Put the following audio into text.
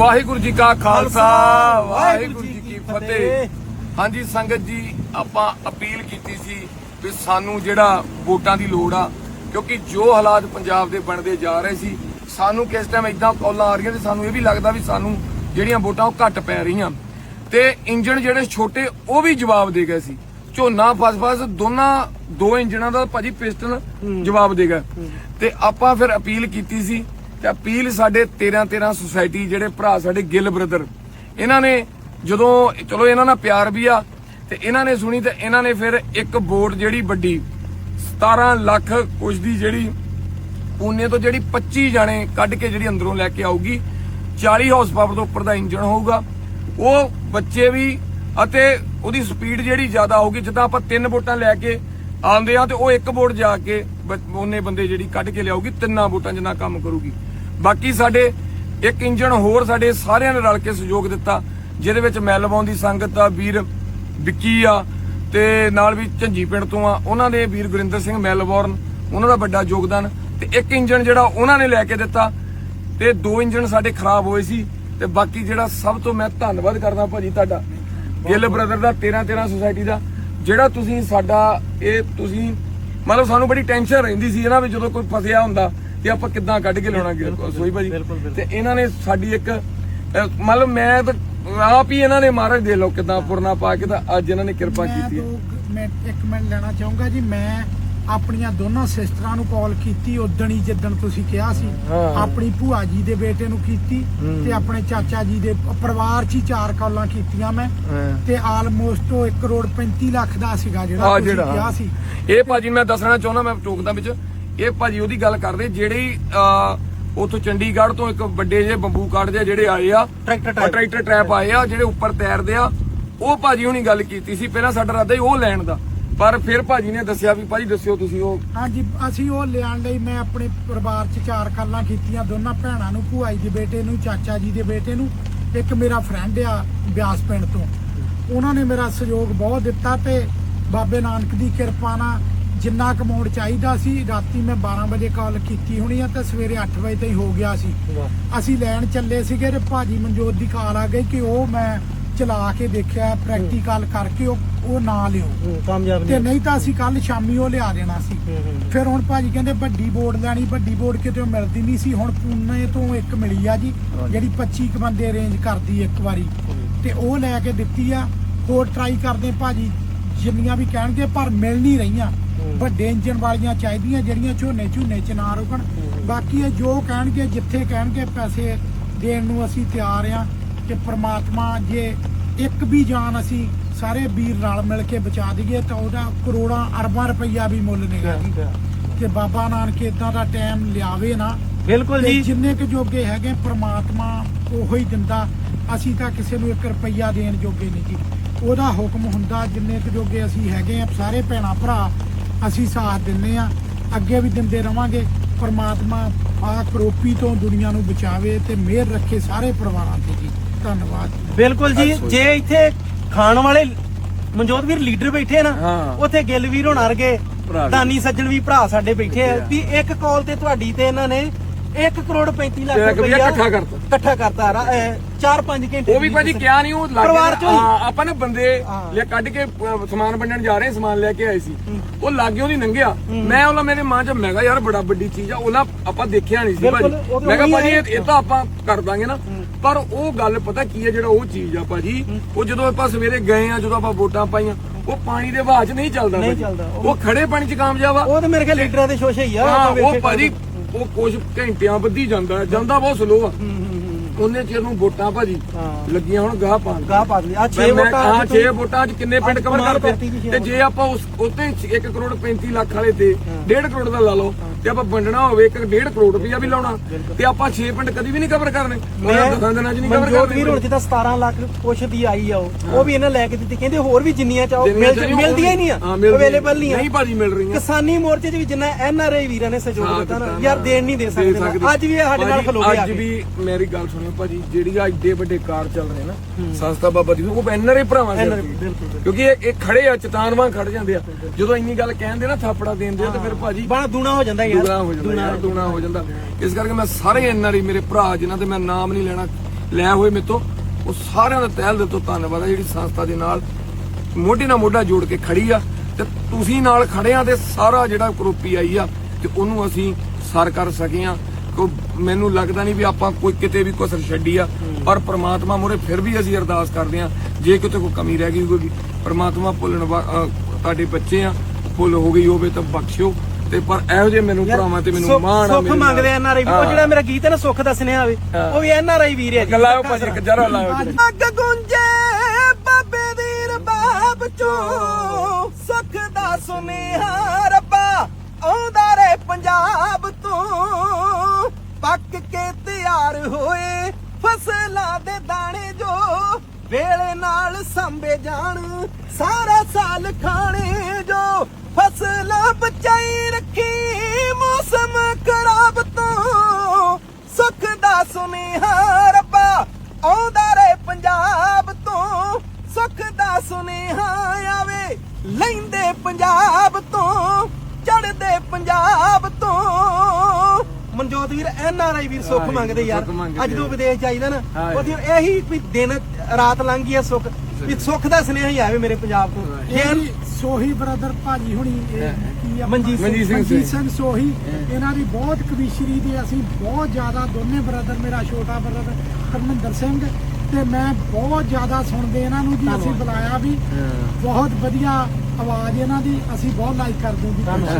ਵਾਹਿਗੁਰੂ ਜੀ ਕਾ ਖਾਲਸਾ ਵਾਹਿਗੁਰੂ ਜੀ ਕੀ ਫਤਿਹ। ਹਾਂਜੀ ਸੰਗਤ ਜੀ ਆਪਾਂ ਅਪੀਲ ਕੀਤੀ ਸੀ ਵੀ ਸਾਨੂੰ ਜਿਹੜਾ ਵੋਟਾਂ ਦੀ ਲੋੜ ਆ ਕਿਉਂਕਿ ਜੋ ਹਾਲਾਤ ਪੰਜਾਬ ਦੇ ਬਣਦੇ ਜਾ ਰਹੇ ਸੀ ਸਾਨੂੰ ਕਿਸ ਟਾਈਮ ਇਦਾਂ ਕਾਲਾਂ ਆ ਰਹੀਆਂ ਤੇ ਸਾਨੂੰ ਇਹ ਵੀ ਲੱਗਦਾ ਵੀ ਸਾਨੂੰ ਜਿਹੜੀਆਂ ਵੋਟਾਂ ਉਹ ਘੱਟ ਪੈ ਰਹੀਆਂ। ਤੇ ਇੰਜਣ ਜਿਹੜੇ ਛੋਟੇ ਉਹ ਵੀ ਜਵਾਬ ਦੇ ਗਏ ਸੀ। ਝੋਨਾ ਫਸ-ਫਸ ਦੋਨਾਂ ਦੋ ਇੰਜਣਾਂ ਦਾ ਭਾਜੀ ਪਿਸਟਨ ਜਵਾਬ ਦੇ ਗਿਆ ਤੇ ਆਪਾਂ ਫਿਰ ਅਪੀਲ ਕੀਤੀ ਸੀ ਤੇ ਅਪੀਲ ਸਾਡੇ 13 13 ਸੁਸਾਇਟੀ ਜਿਹੜੇ ਭਰਾ ਸਾਡੇ ਗਿੱਲ ਬ੍ਰਦਰ, ਇਹਨਾਂ ਨੇ ਜਦੋਂ, ਚਲੋ ਇਹਨਾਂ ਨਾਲ ਪਿਆਰ ਵੀ ਆ, ਤੇ ਇਹਨਾਂ ਨੇ ਸੁਣੀ ਤੇ ਇਹਨਾਂ ਨੇ ਫਿਰ ਇੱਕ ਵੋਟ ਜਿਹੜੀ ਵੱਡੀ 17 ਲੱਖ ਕੁਛ ਦੀ ਜਿਹੜੀ ਪੂਨੇ ਤੋਂ ਜਿਹੜੀ 25 ਜਾਣੇ ਕੱਢ ਕੇ ਜਿਹੜੀ ਅੰਦਰੋਂ ਲੈ ਕੇ ਆਊਗੀ 40 ਹਾਰਸ ਪਾਵਰ ਤੋਂ ਉੱਪਰ ਦਾ ਇੰਜਨ ਹੋਊਗਾ, ਉਹ ਬੱਚੇ ਵੀ ਅਤੇ ਉਹਦੀ ਸਪੀਡ ਜਿਹੜੀ ਜ਼ਿਆਦਾ ਹੋਊਗੀ, ਜਿੱਦਾਂ ਆਪਾਂ ਤਿੰਨ ਵੋਟਾਂ ਲੈ ਕੇ ਆਉਂਦੇ ਆ ਤੇ ਉਹ ਇੱਕ ਬੋਟ ਜਾ ਕੇ ਬ- ਉਹਨੇ ਬੰਦੇ ਜਿਹੜੀ ਕੱਢ ਕੇ ਲਿਆਊਗੀ, ਤਿੰਨਾਂ ਬੋਟਾਂ ਜਿੰਨਾ ਕੰਮ ਕਰੂਗੀ। ਬਾਕੀ ਸਾਡੇ ਇੱਕ ਇੰਜਣ ਹੋਰ ਸਾਡੇ ਸਾਰਿਆਂ ਨੇ ਰਲ ਕੇ ਸਹਿਯੋਗ ਦਿੱਤਾ, ਜਿਹਦੇ ਵਿੱਚ ਮੈਲਬੌਨ ਦੀ ਸੰਗਤ ਆ, ਵੀਰ ਵਿੱਕੀ ਆ ਤੇ ਨਾਲ ਵੀ ਝੰਜੀ ਪਿੰਡ ਤੋਂ ਆ, ਉਹਨਾਂ ਦੇ ਵੀਰ ਗੁਰਿੰਦਰ ਸਿੰਘ ਮੈਲਬੌਰਨ, ਉਹਨਾਂ ਦਾ ਵੱਡਾ ਯੋਗਦਾਨ ਤੇ ਇੱਕ ਇੰਜਣ ਜਿਹੜਾ ਉਹਨਾਂ ਨੇ ਲੈ ਕੇ ਦਿੱਤਾ ਤੇ ਦੋ ਇੰਜਣ ਸਾਡੇ ਖਰਾਬ ਹੋਏ ਸੀ ਤੇ ਬਾਕੀ ਜਿਹੜਾ ਸਭ ਤੋਂ ਮੈਂ ਧੰਨਵਾਦ ਕਰਦਾ ਭਾਜੀ ਤੁਹਾਡਾ, ਗਿੱਲ ਬ੍ਰਦਰ ਦਾ 13 13 ਸੁਸਾਇਟੀ ਦਾ, ਜਿਹੜਾ ਤੁਸੀਂ ਸਾਡਾ ਇਹ ਤੁਸੀਂ, ਮਤਲਬ ਸਾਨੂੰ ਬੜੀ ਟੈਨਸ਼ਨ ਰਹਿੰਦੀ ਸੀ ਇਹਨਾਂ ਵੀ ਜਦੋਂ ਕੋਈ ਫਸਿਆ ਹੁੰਦਾ ਤੇ ਆਪਾਂ ਕਿੱਦਾਂ ਕੱਢ ਕੇ ਲਿਆਉਣਾ ਸੋਈ ਭਾਜੀ? ਤੇ ਇਹਨਾਂ ਨੇ ਸਾਡੀ ਇੱਕ ਮਤਲਬ ਮੈਂ ਤਾਂ ਆਪ ਹੀ ਇਹਨਾਂ ਨੇ ਮਹਾਰਾਜ ਦੇ ਲੋ ਕਿਦਾਂ ਪੁਰਨਾ ਪਾ ਕੇ ਤਾਂ ਅੱਜ ਇਹਨਾਂ ਨੇ ਕਿਰਪਾ ਮੈਂ ਕੀਤੀ ਹੈ। ਮਿੰਟ ਇੱਕ ਮਿੰਟ ਲੈਣਾ ਚਾਹੂੰਗਾ ਜੀ ਮੈਂ ਆਪਣੀਆਂ ਦੋਨੋਂ ਸਿਸਟਰਾਂ ਨੂੰ ਕਾਲ ਕੀਤੀ ਉਦਣ ਹੀ ਜਿੱਦਣ ਤੁਸੀਂ ਕਿਹਾ ਸੀ। ਆਪਣੀ ਭੂਆ ਜੀ ਦੇ ਬੇਟੇ ਨੂੰ ਕੀਤੀ ਤੇ ਆਪਣੇ ਚਾਚਾ ਜੀ ਦੇ ਪਰਿਵਾਰ 'ਚ ਹੀ ਚਾਰ ਕਾਲਾਂ ਕੀਤੀਆਂ ਮੈਂ। ਤੇ ਆਲਮੋਸਟ ਉਹ 1 ਕਰੋੜ 35 ਲੱਖ ਦਾ ਸੀਗਾ ਜਿਹੜਾ ਆ ਤੁਸੀਂ ਜਿਹੜਾ ਕਿਹਾ ਸੀ। ਇਹ ਭਾਜੀ ਮੈਂ ਦੱਸਣਾ ਚਾਹੁੰਦਾ ਮੈਂ ਟੋਕਦਾ ਵਿੱਚ। ਇਹ ਭਾਜੀ ਉਹਦੀ ਗੱਲ ਕਰਦੇ ਜਿਹੜੀ ਉਥੋਂ ਚੰਡੀਗੜ੍ਹ ਤੋਂ ਇੱਕ ਵੱਡੇ ਜਿਹੇ ਬੰਬੂ ਕਾਰਡ ਜਿਹੇ ਜਿਹੜੇ ਆਏ ਆ ਟਰੈਕਟਰ ਟਰੈਪ ਆਏ ਆ ਜਿਹੜੇ ਉੱਪਰ ਤੈਰਦੇ ਆ ਉਹ ਭਾਜੀ ਹੁਣੀ ਗੱਲ ਕੀਤੀ ਸੀ ਪਹਿਲਾਂ ਸਾਡਾ ਇਰਾਦਾ ਸੀ ਉਹ ਲੈਣ ਦਾ ਪਰ ਫਿਰ ਭਾਜੀ ਨੇ ਦੱਸਿਆ ਵੀ ਭਾਜੀ ਦੱਸਿਓ ਤੁਸੀਂ ਉਹ। ਹਾਂਜੀ ਅਸੀਂ ਉਹ ਲਿਆਉਣ ਲਈ ਮੈਂ ਆਪਣੇ ਪਰਿਵਾਰ 'ਚ ਚਾਰ ਕਾਲਾਂ ਕੀਤੀਆਂ ਦੋਨਾਂ ਭੈਣਾਂ ਨੂੰ ਭੂਆ ਜੀ ਦੇ ਬੇਟੇ ਨੂੰ ਚਾਚਾ ਜੀ ਦੇ ਬੇਟੇ ਨੂੰ ਇੱਕ ਮੇਰਾ ਫਰੈਂਡ ਆ ਬਿਆਸ ਪਿੰਡ ਤੋਂ। ਉਹਨਾਂ ਨੇ ਮੇਰਾ ਸਹਿਯੋਗ ਬਹੁਤ ਦਿੱਤਾ ਤੇ ਬਾਬੇ ਨਾਨਕ ਦੀ ਕਿਰਪਾ ਨਾਲ ਜਿੰਨਾ ਕਮਾਉਣ ਚਾਹੀਦਾ ਸੀ ਰਾਤੀ ਮੈਂ 12 ਵਜੇ ਕਾਲ ਕੀਤੀ ਹੋਣੀ ਆ ਤੇ ਸਵੇਰੇ 8 ਵਜੇ ਤਾਈਂ ਹੋ ਗਿਆ ਸੀ। ਅਸੀਂ ਲੈਣ ਚੱਲੇ ਸੀਗੇ ਤੇ ਭਾਜੀ ਮਨਜੋਤ ਦੀ ਕਾਲ ਆ ਗਈ ਕਿ ਉਹ ਮੈਂ ਚਲਾ ਕੇ ਦੇਖਿਆ ਪ੍ਰੈਕਟੀਕਲ ਕਰਕੇ ਉਹ ਉਹ ਨਾ ਲਿਓ। ਕਾਮਯਾਬ ਤੇ ਨਹੀਂ ਨਹੀਂ ਤਾਂ ਅਸੀਂ ਕੱਲ ਸ਼ਾਮੀ ਉਹ ਲਿਆ ਦੇਣਾ ਸੀ। ਫਿਰ ਹੁਣ ਭਾਜੀ ਕਹਿੰਦੇ ਵੱਡੀ ਬੋਰਡ ਲੈਣੀ ਵੱਡੀ ਬੋਰਡ ਕਿਤੇ ਮਿਲਦੀ ਨਹੀਂ ਸੀ। ਹੁਣ ਪੂਨੇ ਤੋਂ ਇੱਕ ਮਿਲੀ ਆ ਜੀ ਜਿਹੜੀ 25 ਕੁ ਬੰਦੇ ਅਰੇਂਜ ਕਰਦੀ ਇੱਕ ਵਾਰੀ। ਤੇ ਉਹ ਲੈ ਕੇ ਦਿੱਤੀ ਆ। ਹੋਰ ਟਰਾਈ ਕਰਦੇ ਭਾਜੀ ਜਿੰਨੀਆਂ ਵੀ ਕਹਿਣਗੇ ਪਰ ਮਿਲ ਨਹੀਂ ਰਹੀਆਂ। ਵੱਡੇ ਇੰਜਨ ਵਾਲੀਆਂ ਚਾਹੀਦੀਆਂ ਜਿਹੜੀਆਂ ਝੋਨੇ ਝੋਨੇ ਚ ਨਾ ਰੁਕਣ। ਬਾਕੀ ਇਹ ਜੋ ਕਹਿਣਗੇ ਜਿੱਥੇ ਕਹਿਣਗੇ ਪੈਸੇ ਦੇਣ ਨੂੰ ਅਸੀਂ ਤਿਆਰ ਆ ਕਿ ਪ੍ਰਮਾਤਮਾ ਜੇ ਇੱਕ ਵੀ ਜਾਨ ਅਸੀਂ ਸਾਰੇ ਵੀਰ ਰਲ ਮਿਲ ਕੇ ਬਚਾ ਦਈਏ ਤਾਂ ਉਹਦਾ ਕਰੋੜਾਂ ਅਰਬਾਂ ਰੁਪਈਆ ਵੀ ਮੁੱਲ ਨਹੀਂਗਾ ਜੀ ਤੇ ਬਾਬਾ ਨਾਨਕ ਇਦਾਂ ਦਾ ਟਾਈਮ ਲਿਆਵੇ ਨਾ ਬਿਲਕੁਲ ਜੀ। ਜਿੰਨੇ ਕੁ ਜੋਗੇ ਹੈਗੇ ਪ੍ਰਮਾਤਮਾ ਉਹੋ ਹੀ ਦਿੰਦਾ। ਅਸੀਂ ਤਾਂ ਕਿਸੇ ਨੂੰ 1 ਰੁਪਈਆ ਦੇਣ ਜੋਗੇ ਨਹੀਂ ਜੀ। ਉਹਦਾ ਹੁਕਮ ਹੁੰਦਾ ਜਿੰਨੇ ਕੁ ਜੋਗੇ ਅਸੀਂ ਹੈਗੇ ਆ ਸਾਰੇ ਭੈਣਾ ਭਰਾ ਅਸੀਂ ਸਾਥ ਦਿੰਨੇ ਆ ਅੱਗੇ ਵੀ ਦਿੰਦੇ ਰਵਾਂਗੇ ਪ੍ਰਮਾਤਮਾ ਆ ਕਰੋਪੀ ਤੋਂ ਦੁਨੀਆ ਨੂੰ ਬਚਾਵੇ ਤੇ ਮਿਹਰ ਰੱਖੇ ਸਾਰੇ ਪਰਿਵਾਰਾਂ ਤੇ ਜੀ ਧੰਨਵਾਦ ਬਿਲਕੁਲ ਜੀ ਜੇ ਇੱਥੇ ਖਾਣ ਵਾਲੇ ਮਨਜੋਤ ਵੀਰ ਲੀਡਰ ਬੈਠੇ ਨਾ। ਉੱਥੇ ਗਿੱਲ ਵੀਰ ਹੋਣ ਅਰਗੇ। ਦਾਨੀ ਸੱਜਣ ਵੀ ਭਰਾ ਸਾਡੇ ਬੈਠੇ ਆ। ਵੀ ਇੱਕ ਕਾਲ ਤੇ ਤੁਹਾਡੀ ਤੇ ਇਹਨਾਂ ਨੇ 1 ਕਰੋੜ 35 ਲੱਖ ਰੁਪਈਆ ਇਕੱਠਾ ਕਰਤਾ। ਇਕੱਠਾ ਕਰਤਾ 4-5 ਘੰਟੇ ਉਹ ਵੀ ਭਾਜੀ ਕਿਹਾ ਨਹੀਂ ਉਹ ਲੱਗ ਪਰਿਵਾਰ ਚੋਂ ਹੀ। ਆਪਾਂ ਨੇ ਬੰਦੇ ਹਾਂ। ਲੈ ਕੱਢ ਕੇ ਅਹ, ਸਮਾਨ ਵੰਡਣ ਜਾ ਰਹੇ ਸਮਾਨ ਲੈ ਕੇ ਆਏ ਸੀ। ਉਹ ਲਾਗੇ ਉਹਦੀ ਲੰਘਿਆ ਮੈਂ ਉਹਲਾ ਮੇਰੇ ਮਾਂ ਚ ਮੈਂ ਕਿਹਾ ਯਾਰ ਬੜਾ ਵੱਡੀ ਚੀਜ਼ ਆ ਉਹਲਾ ਆਪਾਂ ਦੇਖਿਆ ਨਹੀਂ ਸੀ ਬਿਲਕੁਲ, ਭਾਜੀ ਉਹ ਤਾਂ ਮੈਂ ਕਿਹਾ ਉਹੀ ਭਾਜੀ ਹੈ। ਇਹ ਇਹ ਤਾਂ ਆਪਾਂ ਕਰ ਦਾਂਗੇ ਨਾ। ਪਰ ਉਹ ਗੱਲ ਪਤਾ ਕੀ ਹੈ ਜਿਹੜਾ ਉਹ ਚੀਜ਼ ਆ ਭਾਜੀ ਉਹ ਜਦੋਂ ਆਪਾਂ ਸਵੇਰੇ ਗਏ ਆ ਜਦੋਂ ਆਪਾਂ ਵੋਟਾਂ ਪਾਈਆਂ ਉਹ ਪਾਣੀ ਦੇ ਵਹਾਅ ਚ ਨਹੀਂ ਚੱਲਦਾ ਨਹੀਂ ਭਾਜੀ। ਚੱਲਦਾ, ਉਹ- ਉਹ ਖੜੇ ਪਾਣੀ ਚ ਕਾਮਯਾਬ ਆ। ਉਹ ਤਾਂ ਮੇਰੇ ਖਿਆਲ ਲੀਡਰਾਂ ਦੇ ਸ਼ੋਸ਼ੇ ਹੀ ਆ ਹਾਂ ਆਪਾਂ ਉਹ ਵੇਖੇ ਭਾਜੀ ਉਹ ਕੁਝ ਘੰਟਿਆਂ ਵੱਧੀ ਜਾਂਦਾ ਜਾਂਦਾ ਬਹੁਤ ਸਲੋ ਆ। ਉਹਨੇ ਚਿਰ ਨੂੰ ਵੋਟਾਂ ਭਾਜੀ ਹਾਂ। ਲੱਗੀਆਂ ਹੁਣ ਗਾਹ ਪਾਣ ਗਾਹ ਪਾ ਲਈ ਆ 6 ਮੈਂ- ਵੋਟਾਂ ਹਾਂ ਅੱਜ 6 ਤੁਸੀਂ- ਵੋਟਾਂ ਚ ਕਿੰਨੇ ਪਿੰਡ ਕਵਰ ਕਮਾਲ ਕਰਤੀ? ਜੀ ਤੇ ਜੇ ਆਪਾਂ ਉਸ ਉੱਤੇ 1 ਕਰੋੜ 35 ਲੱਖ ਵਾਲੇ ਤੇ 1.5 ਕਰੋੜ ਦਾ ਲਾ ਲਓ ਤੇ ਆਪਾਂ ਵੰਡਣਾ ਹੋਵੇ 1.5 ਕਰੋੜ ਰੁਪਇਆ ਵੀ ਲਾਉਣਾ ਤੇ ਆਪਾਂ 6 ਪਿੰਡ ਕਦੀ ਵੀ ਨਹੀਂ ਕਵਰ ਕਰਨੇ। ਉਹਨਾਂ ਦਸਾਂ ਦਿਨਾਂ ਚ ਨਹੀਂ ਕਵਰ ਮਨਜੋਤ ਵੀਰ ਹੁਣ ਕਰਨੇ ਜਿੱਦਾਂ 17 ਲੱਖ ਕੁਛ ਦੀ ਆਈ ਆ ਉਹ ਉਹ ਵੀ ਇਹਨਾਂ ਲੈ ਕੇ ਦਿੱਤੀ। ਕਹਿੰਦੇ ਹੋਰ ਵੀ ਜਿੰਨੀਆਂ ਚਾਹੋ ਜਿੰਨੀਆਂ ਮਿਲ- ਚਾਹੀਆਂ ਮਿਲਦੀਆਂ ਹੀ ਨਹੀਂ ਹਾਂ, ਆ ਮਿਲਦੀਆਂ ਅਵੇਲੇਬਲ ਨਹੀਂ ਆ। ਨਹੀਂ ਭਾਜੀ ਮਿਲ ਰਹੀਆਂ। ਕਿਸਾਨੀ ਮੋਰਚੇ 'ਚ ਵੀ ਜਿੰਨਾ ਐਨ ਆਰ ਆਈ ਵੀਰਾਂ ਨੇ ਸਹਿਯੋਗ ਹਾਂ, ਦਿੱਤਾ ਨਾ ਦਿੱਤਾ ਯਾਰ। ਦੇਣ ਨਹੀਂ ਦੇ ਸਕਦੇ ਨਾ। ਅੱਜ ਵੀ ਇਹ ਸਾਡੇ ਨਾਲ ਖਲੋਗੇ ਆ ਅੱਜ ਕੇ। ਵੀ ਮੇਰੀ ਗੱਲ ਸੁਣਿਓ ਭਾਜੀ ਜਿਹੜੀ ਆ ਏਡੇ ਵੱਡੇ ਕਾਰ ਚੱਲ ਰਹੇ ਨਾ ਸੰਸਥਾ ਬਾਬਾ ਜੀ ਉਹ ਐਨਆਰਏ ਭਰਾਵਾਂ ਦੇ ਕਿਉਂਕਿ ਇਹ ਇਹ ਖੜੇ ਆ ਚਤਾਨਵਾਂ ਖੜ ਜਾਂਦੇ ਆ। ਜਦੋਂ ਇੰਨੀ ਗੱਲ ਕਹਿੰਦੇ ਨਾ ਥਾਪੜਾ ਦੇਂਦੇ ਆ ਤੇ ਫਿਰ ਭਾਜੀ ਬਣਾ ਦੂਣਾ ਹੋ ਜਾਂਦਾ ਯਾਰ। ਦੁਗਣਾ ਹੋ ਜਾਂਦਾ ਯਾਰ ਦੁਗਣਾ ਹੋ ਜਾਂਦਾ। ਇਸ ਕਰਕੇ ਮੈਂ ਸਾਰੇ ਐਨਆਰਈ ਮੇਰੇ ਭਰਾ ਜਿਨ੍ਹਾਂ ਤੇ ਮੈਂ ਨਾਮ ਨਹੀਂ ਲੈਣਾ ਲੈ ਹੋਏ ਮੇਤੋਂ ਉਹ ਸਾਰਿਆਂ ਦਾ ਤਹਿਲ ਦੇ ਤੋਂ ਧੰਨਵਾਦ ਹੈ ਜਿਹੜੀ ਸੰਸਥਾ ਦੇ ਨਾਲ ਮੋਢੇ ਨਾਲ ਮੋਢਾ ਜੋੜ ਕੇ ਖੜੀ ਆ। ਤੇ ਤੁਸੀਂ ਨਾਲ ਖੜੇ ਆ ਤੇ ਸਾਰਾ ਜਿਹੜਾ ਕਰੋਪੀ ਆਈ ਆ ਤੇ ਉਹਨੂੰ ਅਸੀਂ ਸਰ ਕਰ ਸਕੇ ਆ। ਕੋ ਮੈਨੂੰ ਲੱਗਦਾ ਨਹੀਂ ਵੀ ਆਪਾਂ ਕੋਈ ਕਿਤੇ ਵੀ ਕੁਸਰ ਛੱਡੀ ਆ। ਪਰ ਪ੍ਰਮਾਤਮਾ ਮੋਰੇ ਫਿਰ ਵੀ ਅਸੀਂ ਅਰਦਾਸ ਕਰਦੇ ਆ। ਜੇ ਕਿਤੇ ਕੋਈ ਕਮੀ ਰਹਿ ਗਈ ਹੋਵੇ ਪ੍ਰਮਾਤਮਾ ਭੁੱਲਣ ਤੁਹਾਡੇ ਬੱਚੇ ਆ ਭੁੱਲ ਹੋ ਗਈ ਹੋਵੇ ਤਾਂ ਬਖਸ਼ਿਓ। ਤੇ ਪਰ ਇਹੋ ਜਿਹੇ ਮੈਨੂੰ ਭਰਾਵਾਂ ਤੇ ਮੈਨੂੰ ਮਾਣ ਆ ਸੁੱਖ। ਮੰਗਦੇ ਐਨ ਆਰ ਆਈ ਉਹ। ਜਿਹੜਾ ਮੇਰਾ ਗੀਤ ਹੈ ਨਾ ਸੁੱਖ ਦਾ ਸੁਨੇਹਾ ਵੇ। ਹਾਂ। ਉਹ ਵੀ ਐਨ ਆਰ ਆਈ ਵੀਰ ਹੈ ਜੀ। ਲਾਓ ਭਾਜੀ ਇੱਕ ਜਰਾ ਲਾਓ ਜੀ। ਅੱਗ ਗੁੰਜੇ ਬਾਬੇ ਦੀ ਰਬਾਬ ਚੋਂ। ਸੁੱਖ ਦਾ ਸੁਨੇਹਾ ਰੱਬਾ ਆਉਂਦਾ ਰੇ ਪੰਜਾਬ ਤੋਂ। ਪੱਕ ਕੇ ਤਿਆਰ ਹੋਏ ਫਸਲਾਂ ਦੇ ਦਾਣੇ ਜੋ ਵੇਲੇ ਨਾਲ ਸੰਭੇ ਜਾਣ, ਸਾਰਾ ਸਾਲ ਖਾਣੇ ਜੋ ਫਸਲਾਂ ਬਚਾਈ ਰੱਖੀ, ਮੌਸਮ ਖਰਾਬ ਤੋਂ ਸੁੱਖ ਦਾ ਸੁਨੇਹਾ ਰੱਬਾ, ਆਉਂਦਾ ਰਹੇ ਪੰਜਾਬ ਵੀਰ ਐਨ ਆਰ ਆਈ ਵੀਰ ਸੁੱਖ ਮੰਗਦੇ ਯਾਰ। ਸੁੱਖ ਮੰਗਦੇ ਅੱਜ ਤੋਂ ਵਿਦੇਸ਼ ਜਾਈਦਾ ਨਾ ਹਾਂ। ਉਹਦੀ ਇਹੀ ਵੀ ਦਿਨ ਰਾਤ ਲੰਘ ਗਈ ਆ ਸੁੱਖ। ਵੀ ਸੁੱਖ ਦਾ ਸੁਨੇਹਾ ਹੀ ਆਵੇ ਮੇਰੇ ਪੰਜਾਬ ਤੋਂ ਜੇ। ਇਹ ਸੋਹੀ ਬ੍ਰਦਰ ਭਾਜੀ ਹੁਣੀ ਇਹ ਕੀ ਆ? ਮਨਜੀਤ ਸਿੰਘ। ਮਨਜੀਤ ਸਿੰਘ ਮਨਜੀਤ ਸਿੰਘ। ਸਿੰਘ ਸੋਹੀ। ਇਹਨਾਂ ਦੀ ਬਹੁਤ ਕਵੀਸ਼ਰੀ ਦੇ ਅਸੀਂ ਬਹੁਤ ਜ਼ਿਆਦਾ ਦੋਨੇ ਬ੍ਰਦਰ ਮੇਰਾ ਛੋਟਾ ਬ੍ਰਦਰ ਧਰਮਿੰਦਰ ਸਿੰਘ ਤੇ ਮੈਂ ਬਹੁਤ ਜ਼ਿਆਦਾ ਸੁਣਦੇ ਇਹਨਾਂ ਨੂੰ ਜੀ ਅਸੀਂ ਬੁਲਾਇਆ ਵੀ। ਬਹੁਤ ਵਧੀਆ ਆਵਾਜ਼ ਇਹਨਾਂ ਦੀ ਅਸੀਂ ਬਹੁਤ ਲਾਈਕ ਕਰਦੇ ਹਾਂ ਜੀ।